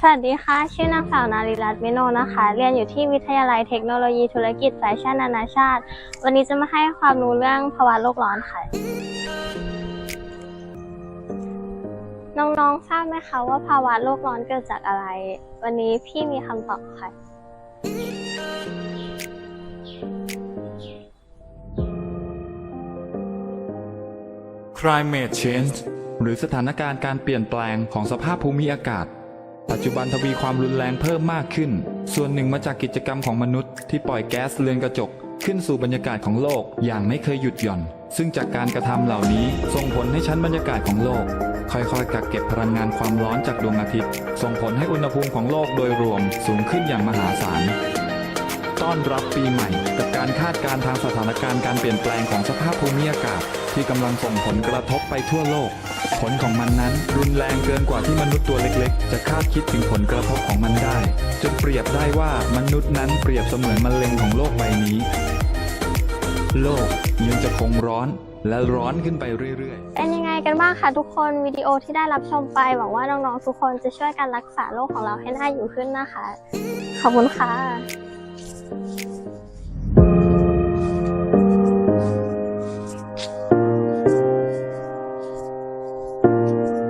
สวัสดีค่ะ ชื่อนางสาวนาริรัตน์เมโนนะคะ เรียนอยู่ที่วิทยาลัยเทคโนโลยีธุรกิจแฟชั่นนานาชาติ วันนี้จะมาให้ความรู้เรื่องภาวะโลกร้อนค่ะ น้องๆ ทราบไหมคะว่าภาวะโลกร้อนเกิดจากอะไร วันนี้พี่มีคำตอบค่ะ Climate Change หรือสถานการณ์การเปลี่ยนแปลงของสภาพภูมิอากาศ ปัจจุบันทวีความรุนแรงเพิ่มมากขึ้น ส่วนหนึ่งมาจากกิจกรรมของมนุษย์ที่ปล่อยแก๊สเรือนกระจก ขึ้นสู่บรรยากาศของโลกอย่างไม่เคยหยุดหย่อน ซึ่งจากการกระทำเหล่านี้ส่งผลให้ชั้นบรรยากาศของโลก ค่อยๆกักเก็บพลังงานความร้อนจากดวงอาทิตย์ ส่งผลให้อุณหภูมิของโลกโดยรวมสูงขึ้นอย่างมหาศาลต้อนรับปีใหม่ กับการคาดการณ์ทางสถานการณ์การเปลี่ยนแปลงของสภาพภูมิอากาศ ที่กำลังส่งผลกระทบไปทั่วโลก ผลของมันนั้นรุนแรงเกินกว่าที่มนุษย์ตัวเล็กๆ จะคาดคิดถึงผลกระทบของมันได้ จนเปรียบได้ว่ามนุษย์นั้นเปรียบเสมือนมะเร็งของโลกใบนี้ โลกยังจะคงร้อนและร้อนขึ้นไปเรื่อยๆ เป็นยังไงกันบ้างคะทุกคนวิดีโอที่ได้รับชมไป หวังว่าน้องๆทุกคนจะช่วยกันรักษาโลกของเราให้น่าอยู่ขึ้นนะคะ ขอบคุณค่ะ 嗯。